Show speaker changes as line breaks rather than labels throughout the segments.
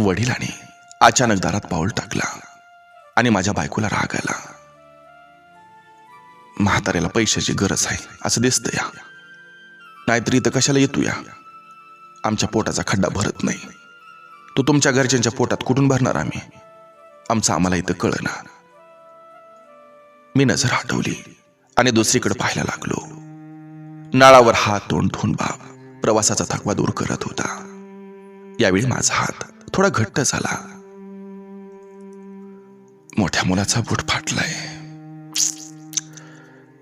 वडिलांनी अचानक दारात पाऊल टाकला आणि माझ्या बायकोला राग आला. म्हाताऱ्याला पैशाची गरज आहे असं दिसतं या नाहीतरी इथं कशाला येतो या आमच्या पोटाचा खड्डा भरत नाही. तो तुमच्या घरच्यांच्या पोटात कुठून भरणार आम्ही? आमचं आम्हाला इथं कळना. मी नजर हटवली आणि दुसरीकडे पाहायला लागलो. नाळावर हात तोंड धुवून बाप प्रवासाचा थकवा दूर करत होता. यावेळी माझा हात थोडा घट्ट झाला. मोठ्या मुलाचा बूट फाटलाय.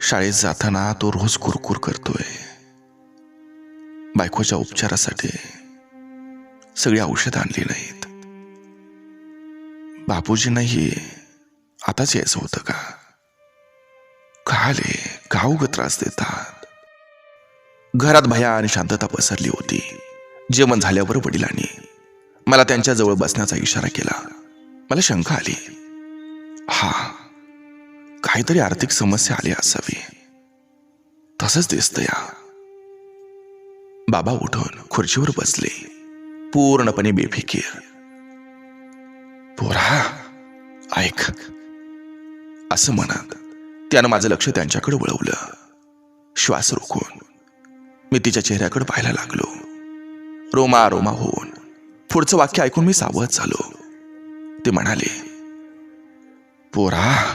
शाळेत जाताना तो रोज कुरकुर करतोय. बायकोच्या उपचारासाठी सगळी औषधं आणली नाहीत बापूजींनाही आताच यायचं होतं का? काले का त्रास देतात. घरात भया आणि शांतता पसरली होती. जेवण झाल्यावर वडिलांनी मला त्यांच्याजवळ बसण्याचा इशारा केला. मला शंका आली. हा काहीतरी आर्थिक समस्या आली असावी. तसंच दिसतं या बाबा उठून खुर्चीवर बसले. पूर्णपणे बेफिकीर. पोरा ऐक. असं म्हणत त्यानं माझं लक्ष त्यांच्याकडे वळवलं. श्वास रोखून. मी तिच्या चेहऱ्याकडे पाहायला लागलो. रोमा रोमा होऊन. पुढचं वाक्य ऐकून मी सावध झालो. ते म्हणाले पोरा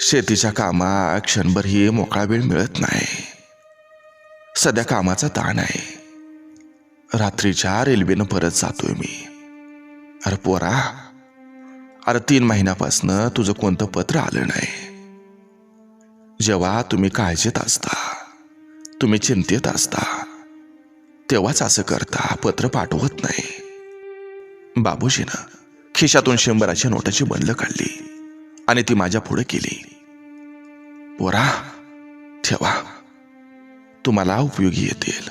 शेतीच्या कामा क्षणभरही मोकळा वेळ मिळत नाही. सध्या कामाचा ताण आहे. रात्रीच्या रेल्वेनं परत जातोय मी. अरे पोरा अरे तीन महिन्यापासनं तुझं कोणतं पत्र आलं नाही. जेव्हा तुम्ही काळजीत असता तुम्ही चिंतेत असता तेव्हाच असं करता पत्र पाठवत नाही. बाबूजीनं खिशातून शंभराच्या नोटाची बंडलं काढली आणि ती माझ्या पुढे केली. पोरा ठेवा. तुम्हाला उपयोगी येतील.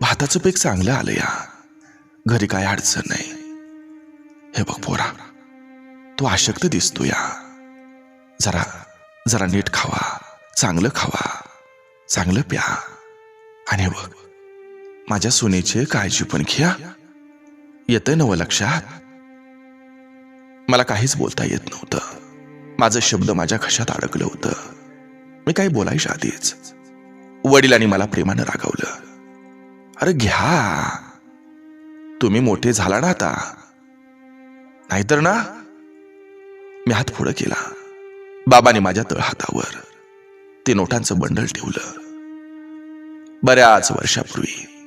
भाताचं पीक चांगलं आलं या. घरी काय अडचण नाही. हे बघ पोरा तू आशक्त दिसतो या. जरा जरा नीट खावा चांगलं खावा चांगलं प्या. आणि बघ माझ्या सुनेची काळजी पण घ्या. येतंय नवं लक्षात. मला काहीच बोलता येत नव्हतं. माझं शब्द माझ्या घशात अडकलं होतं. मी काही बोलायच्या आधीच. वडिलांनी मला प्रेमानं रागवलं. अरे घ्या. तुम्ही मोठे झाला ना आता. नाहीतर ना? मी हात पुढं केला. बाबाने माझ्या तळहातावर ते नोटांचं बंडल ठेवलं. बऱ्याच वर्षापूर्वी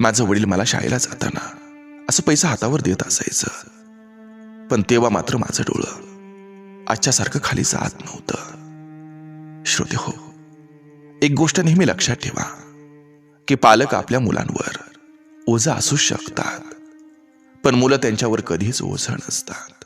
माझं वडील मला शाळेला जाताना असं पैसा हातावर देत असायचं. पण तेव्हा मात्र माझं डोळं आजच्यासारखं खाली जात नव्हतं. श्रोते हो एक गोष्ट नेहमी लक्षात ठेवा की पालक आपल्या मुलांवर ओझं असू शकतात पण मुलं त्यांच्यावर कधीच ओझं नसतात.